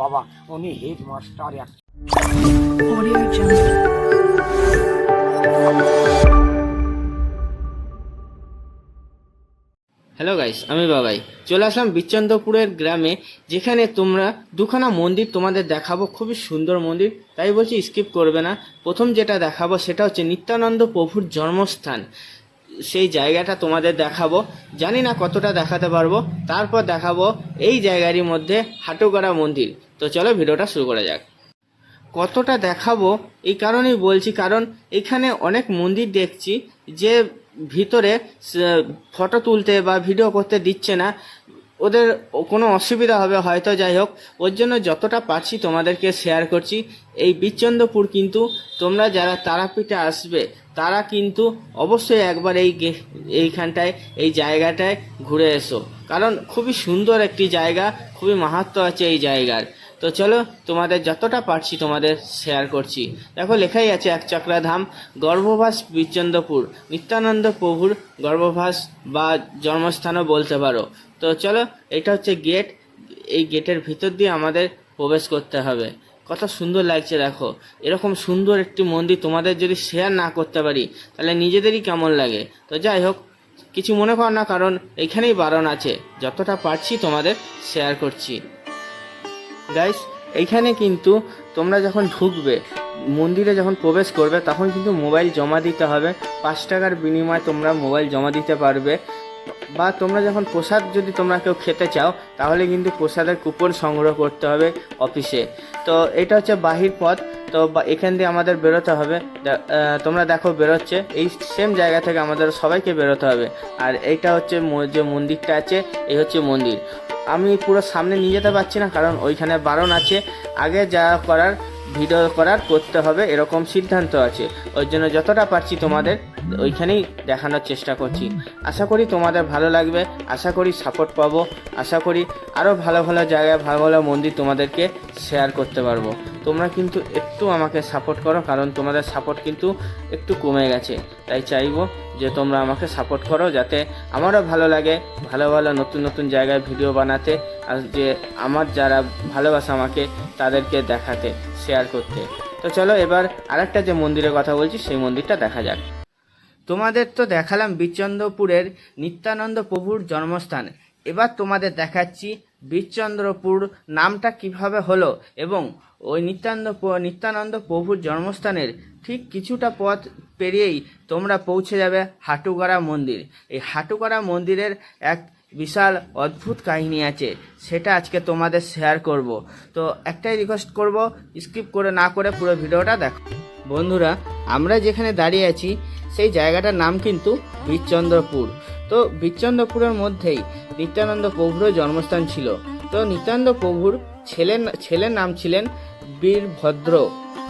বাবা উনি head master এক হ্যালো গাইস আমি বাবাই। চলে আসলাম বিচন্দ্রপুরের গ্রামে যেখানে তোমরা দুখানা মন্দির তোমাদের দেখাবো। খুবই সুন্দর মন্দির তাই বলছি স্কিপ করবে না। প্রথম যেটা দেখাবো সেটা হচ্ছে নিত্যানন্দ প্রভুর জন্মস্থান। সেই জায়গাটা তোমাদের দেখাবো। জানি না কতটা দেখাতে পারব। তারপর দেখাবো এই জায়গারই মধ্যে হাটুগড়া মন্দির। তো চলো ভিডিওটা শুরু করা যাক। কতটা দেখাবো এই কারণেই বলছি, কারণ এখানে অনেক মন্দির দেখছি যে ভিতরে ফটো তুলতে বা ভিডিও করতে দিচ্ছে না। ওদের কোনো অসুবিধা হবে, হয়তো যাই হোক। ওর জন্য যতটা পারছি তোমাদেরকে শেয়ার করছি। এই বিচন্দ্রপুর কিন্তু তোমরা যারা তারাপীঠে আসবে তারা কিন্তু অবশ্যই একবার এই এইখানটায়, এই জায়গাটায় ঘুরে এসো। কারণ খুবই সুন্দর একটি জায়গা, খুবই মাহাত্ম আছে এই জায়গার। তো চলো, তোমাদের যতটা পারছি তোমাদের শেয়ার করছি। দেখো, লেখাই আছে এক চক্রাধাম, গর্ভবাস বিচন্দ্রপুর নিত্যানন্দ প্রভুর গর্ভবাস বা জন্মস্থানও বলতে পারো। তো চলো, এটা হচ্ছে গেট এই গেটের ভিতর দিয়ে আমাদের প্রবেশ করতে হবে। কত সুন্দর লাগছে দেখো। এরকম সুন্দর একটি মন্দির তোমাদের যদি শেয়ার না করতে পারি, তাহলে নিজেদেরই কেমন লাগে? তো যাই হোক, কিছু মনে কর না, কারণ এখানেই বারণ আছে। যতটা পারছি তোমাদের শেয়ার করছি। গাইস এইখানে কিন্তু তোমরা যখন ঢুকবে, মন্দিরে যখন প্রবেশ করবে, তখন কিন্তু মোবাইল জমা দিতে হবে। পাঁচ টাকার বিনিময়ে তোমরা মোবাইল জমা দিতে পারবে। বা তোমরা যখন প্রসাদ যদি তোমরা কেউ খেতে চাও, তাহলে কিন্তু প্রসাদের কুপন সংগ্রহ করতে হবে অফিসে। তো এটা হচ্ছে বাহির পথ। তো এখান দিয়ে আমাদের বেরোতে হবে। তোমরা দেখো বেরোচ্ছে। এই সেম জায়গা থেকে আমাদের সবাইকে বেরোতে হবে। আর এইটা হচ্ছে যে মন্দিরটা আছে, এই হচ্ছে মন্দির। আমি পুরো সামনে নিয়ে যেতে পারছি না, কারণ ওইখানে বারণ আছে। আগে যা করার, ভিডিও করার করতে হবে, এরকম সিদ্ধান্ত আছে। ওই জন্য যতটা পারছি তোমাদের ওইখানেই দেখানোর চেষ্টা করছি। আশা করি তোমাদের ভালো লাগবে, আশা করি সাপোর্ট পাবো, আশা করি আরও ভালো ভালো জায়গায় ভালো ভালো মন্দির তোমাদেরকে শেয়ার করতে পারব। তোমরা কিন্তু একটু আমাকে সাপোর্ট করো, কারণ তোমাদের সাপোর্ট কিন্তু একটু কমে গেছে। তাই চাইব যে তোমরা আমাকে সাপোর্ট করো যাতে আমারও ভালো লাগে, ভালো ভালো নতুন নতুন জায়গায় ভিডিও বানাতে, আর যে আমার যারা ভালোবাসে আমাকে তাদেরকে দেখাতে শেয়ার করতে। তো চলো এবার আরেকটা যে মন্দিরের কথা বলছি, সেই মন্দিরটা দেখা যাক। তোমাদের তো দেখালাম বিচন্দ্রপুরের নিত্যানন্দ প্রভুর জন্মস্থান। এবার তোমাদের দেখাচ্ছি বিচন্দ্রপুর নামটা কীভাবে হলো এবং ওই নিত্যানন্দ নিত্যানন্দ প্রভুর জন্মস্থানের ঠিক কিছুটা পথ পেরিয়েই তোমরা পৌঁছে যাবে হাটুগড়া মন্দির। এই হাটুগড়া মন্দিরের এক বিশাল অদ্ভুত কাহিনী আছে, সেটা আজকে তোমাদের শেয়ার করব। তো একটাই রিকোয়েস্ট করব স্কিপ করে না করে পুরো ভিডিওটা দেখো। বন্ধুরা আমরা যেখানে দাঁড়িয়ে আছি, সেই জায়গাটার নাম কিন্তু বীরচন্দ্রপুর তো বীরচন্দ্রপুরের মধ্যেই নিত্যানন্দ প্রভুর জন্মস্থান ছিল। তো নিত্যানন্দ প্রভুর ছেলের ছেলের নাম ছিলেন বীরভদ্র।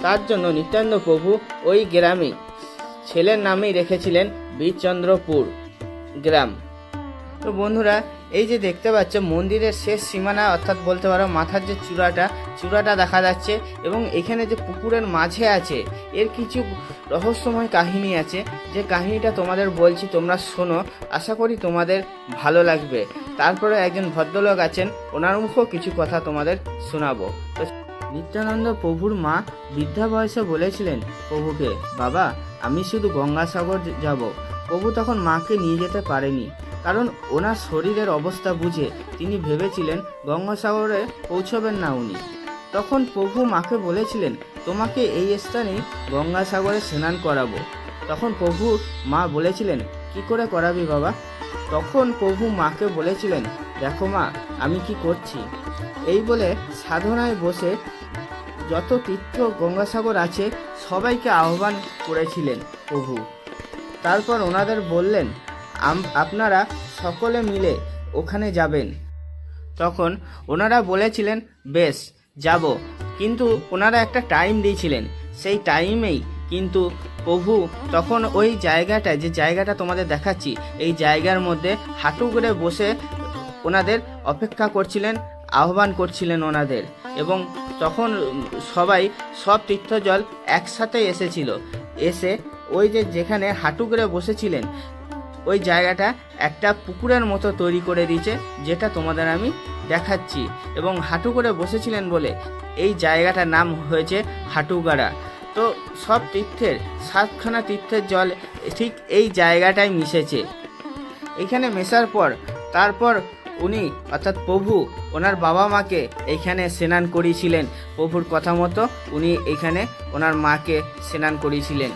তার জন্য নিত্যানন্দ প্রভু ওই গ্রামে ছেলের নামেই রেখেছিলেন বীরচন্দ্রপুর গ্রাম। তো বন্ধুরা, এই যে দেখতে পাচ্ছ, মন্দিরের শেষ সীমানা, অর্থাৎ বলতে পারো মাথার যে চূড়াটা চূড়াটা দেখা যাচ্ছে এবং এখানে যে পুকুরের মাঝে আছে, এর কিছু রহস্যময় কাহিনী আছে। যে কাহিনীটা তোমাদের বলছি, তোমরা শোনো, আশা করি তোমাদের ভালো লাগবে। তারপরে একজন ভদ্রলোক আছেন, ওনার মুখেও কিছু কথা তোমাদের শোনাবো। তো নিত্যানন্দ প্রভুর মা বৃদ্ধা বয়সে বলেছিলেন, প্রভুকে, বাবা, আমি শুধু গঙ্গাসাগর যাব। প্রভু তখন মাকে নিয়ে যেতে পারেনি। কারণ ওনার শরীরের অবস্থা বুঝে তিনি ভেবেছিলেন গঙ্গাসাগরে পৌঁছবেন না উনি। তখন প্রভু মাকে বলেছিলেন, তোমাকে এই স্থানে গঙ্গাসাগরে স্নান করাবো। তখন প্রভু মা বলেছিলেন, কি করে করাবি বাবা? তখন প্রভু মাকে বলেছিলেন, দেখো মা, আমি কি করছি? এই বলে সাধনায় বসে যত তীর্থ গঙ্গাসাগর আছে, সবাইকে আহ্বান করেছিলেন প্রভু। তারপর ওনাদের বললেন আপনারা সকলে মিলে ওখানে যাবেন। তখন ওনারা বলেছিলেন, বেশ, যাব। কিন্তু ওনারা একটা টাইম দিয়েছিলেন। সেই টাইমেই কিন্তু প্রভু তখন ওই জায়গাটা, যে জায়গাটা তোমাদের দেখাচ্ছি, এই জায়গার মধ্যে হাঁটু করে বসে ওনাদের অপেক্ষা করছিলেন, আহ্বান করছিলেন ওনাদের। এবং তখন সবাই সব তীর্থজল একসাথে এসেছিল। এসে ওই যে যেখানে হাঁটু করে বসেছিলেন ওই জায়গাটা একটা পুকুরের মতো তৈরি করে দিয়েছে, যেটা তোমাদের আমি দেখাচ্ছি। এবং হাঁটু করে বসেছিলেন বলে এই জায়গাটার নাম হয়েছে হাঁটুগাড়া। তো সব তীর্থের, সাতখানা তীর্থের জল ঠিক এই জায়গাটায় মিশেছে। এখানে মেশার পর, তারপর উনি, অর্থাৎ প্রভু, ওনার বাবা মাকে এইখানে স্নান করিয়েছিলেন। প্রভুর কথা মতো উনি এখানে ওনার মাকে স্নান করিয়েছিলেন।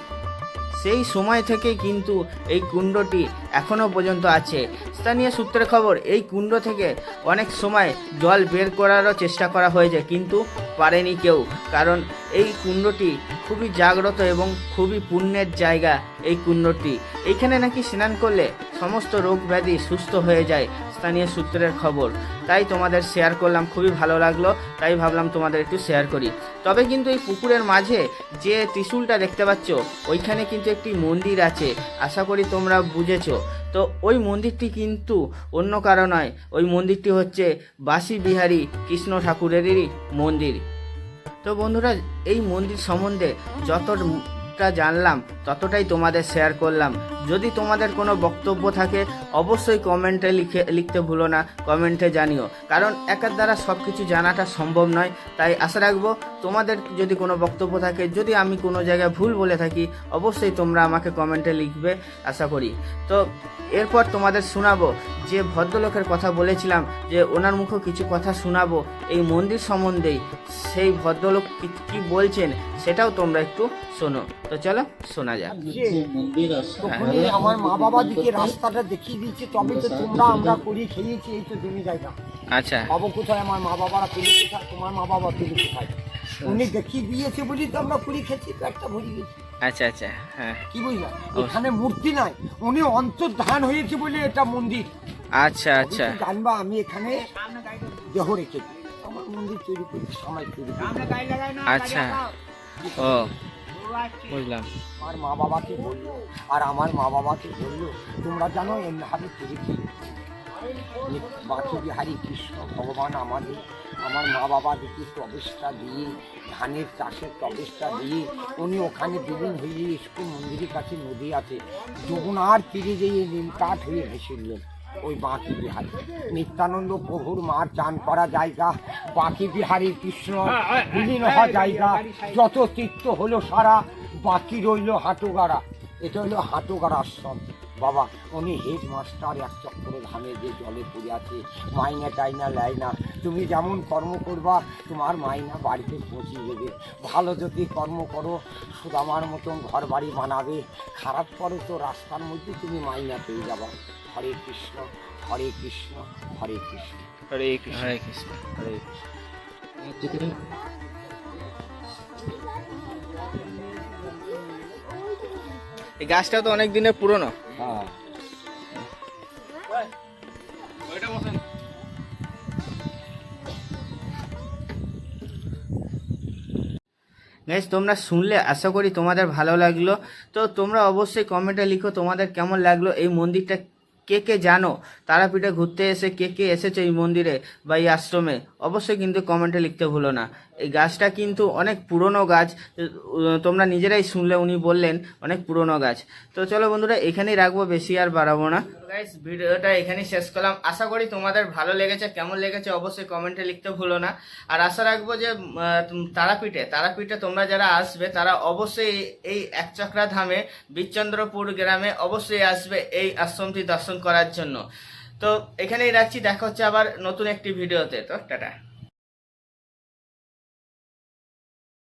সেই সময় থেকে কিন্তু এই কুণ্ডটি এখনও পর্যন্ত আছে। স্থানীয় সূত্রে খবর, এই কুণ্ড থেকে অনেক সময় জল বের করারও চেষ্টা করা হয়েছে, কিন্তু পারেনি কেউ। কারণ এই কুণ্ডটি খুবই জাগ্রত এবং খুবই পুণ্যের জায়গা এই কুণ্ডটি। এইখানে নাকি স্নান করলে সমস্ত রোগ ব্যাধি সুস্থ হয়ে যায়। স্থানীয় সূত্রের খবর। তাই তোমাদের শেয়ার করলাম, খুবই ভালো লাগল। তাই ভাবলাম তোমাদের একটু শেয়ার করি। তবে কিন্তু এই পুকুরের মাঝে যে ত্রিশূলটা দেখতে পাচ্ছ, ওইখানে কিন্তু একটি মন্দির আছে। আশা করি তোমরা বুঝেছ। তো ওই মন্দিরটি কিন্তু অন্য কারও নয়, ওই মন্দিরটি হচ্ছে বাসি বিহারী কৃষ্ণ ঠাকুরেরই মন্দির। তো বন্ধুরা, এই মন্দির সম্বন্ধে যতটা জানলাম, ততটাই তোমাদের শেয়ার করলাম। যদি তোমাদের কোনো বক্তব্য থাকে অবশ্যই কমেন্টে লিখে লিখতে ভুলো না কমেন্টে জানিও। কারণ একার দ্বারা সব কিছু জানাটা সম্ভব নয়। তাই আশা রাখব তোমাদের যদি কোনো বক্তব্য থাকে যদি আমি কোনো জায়গায় ভুল বলে থাকি অবশ্যই তোমরা আমাকে কমেন্টে লিখবে আশা করি। তো এরপর তোমাদের শোনাবো যে ভদ্রলোকের কথা বলেছিলাম যে ওনার মুখে কিছু কথা শোনাবো এই মন্দির সম্বন্ধেই সেই ভদ্রলোক কি- কি বলছেন সেটাও তোমরা একটু শোনো। তো চলো শোনা যাক। তখনই আমার মা বাবা দিকে রাস্তাটা দেখিয়ে দিয়েছে তবে তো তোমরা আমরা করি খেয়েছি এই তো জমি জায়গা। আচ্ছা। বাবু কোথায়? আমার মা বাবারা পেলে কোথায়? তোমার মা বাবা পেলে কোথায়? উনি দেখিয়ে দিয়েছে বলি তো আমরা কুড়ি খেয়েছি একটা ভরি গেছি। আচ্ছা আচ্ছা হ্যাঁ। কি বুঝলাম এখানে মূর্তি নাই উনি অন্তর্ধান হয়েছে বলে এটা মন্দির। আচ্ছা আচ্ছা। জানবা আমি এখানে দেহ রেখেছি। আমার মন্দির তৈরি করি সময় তৈরি আচ্ছা। ও। বুঝলাম। আমার মা বাবাকে বলল, আর আমার মা বাবাকে বলল, তোমরা জানো এমনি করেছি বাঁচি বিহারী কৃষ্ণ ভগবান আমাদের, আমার মা বাবাদেরকে প্রবেশটা দিয়ে, ধানের চাষের প্রবেশটা দিয়ে, উনি ওখানে দুদিন হয়ে স্কুল মন্দিরের কাছে নদী আছে। যমুনার তীরে যেয়ে নিমকাঠ হয়ে ভেসেছিলেন ওই বাঁকি বিহারী। নিত্যানন্দ প্রভুর মার চান করা জায়গা, বাঁকি বিহারী কৃষ্ণ বিলীন হওয়া জায়গা, যত তীর্থ হলো সারা, বাকি রইল হাঁটুগাড়া। এটা হলো হাঁটুগাড়া আশ্রম। বাবা, উনি হেড মাস্টার এক চক্র ধামে যে জলে পড়ে আছে, মাইনা টাইনা লেয় না তুমি যেমন কর্ম করবা, তোমার মাইনা বাড়িতে পৌঁছে দেবে। ভালো যদি কর্ম করো, সুদামার মতন ঘর বাড়ি বানাবে। খারাপ করো তো, রাস্তার মধ্যে তুমি মাইনা পেয়ে যাবা। হরে কৃষ্ণ হরে কৃষ্ণ হরে কৃষ্ণ। হরে কৃষ্ণ। হরে কৃষ্ণ। হরে কৃষ্ণ। এই গাছটা তো অনেক দিনের পুরনো। হ্যাঁ। গাইস তোমরা শুনলে আশা করি তোমাদের ভালো লাগল। তো তোমরা অবশ্যই কমেন্টে লিখো তোমাদের কেমন লাগল এই মন্দিরটা কে কে জানো? তারাপীঠে ঘুরতে এসে কে কে এসেছে এই মন্দিরে বা এই আশ্রমে? অবশ্যই কিন্তু কমেন্টে লিখতে ভুলো না। এই গাছটা কিন্তু অনেক পুরনো গাছ। তোমরা নিজেরাই শুনলে উনি বললেন, অনেক পুরনো গাছ। তো চলো বন্ধুরা, এখানেই রাখব, বেশি আর বাড়াবো না। গাইস ভিডিওটা এখানেই শেষ করলাম। আশা করি তোমাদের ভালো লেগেছে, কেমন লেগেছে অবশ্যই কমেন্টে লিখতে ভুলো না। আর আশা রাখব যে তারাপীঠে তারাপীঠে তোমরা যারা আসবে, তারা অবশ্যই এই- একচক্রা ধামে বীরচন্দ্রপুর গ্রামে অবশ্যই আসবে, এই আশ্রমটি দর্শন করার জন্য। তো এখানেই রাখছি দেখা হচ্ছে আবার নতুন একটি ভিডিওতে। তো টাটা।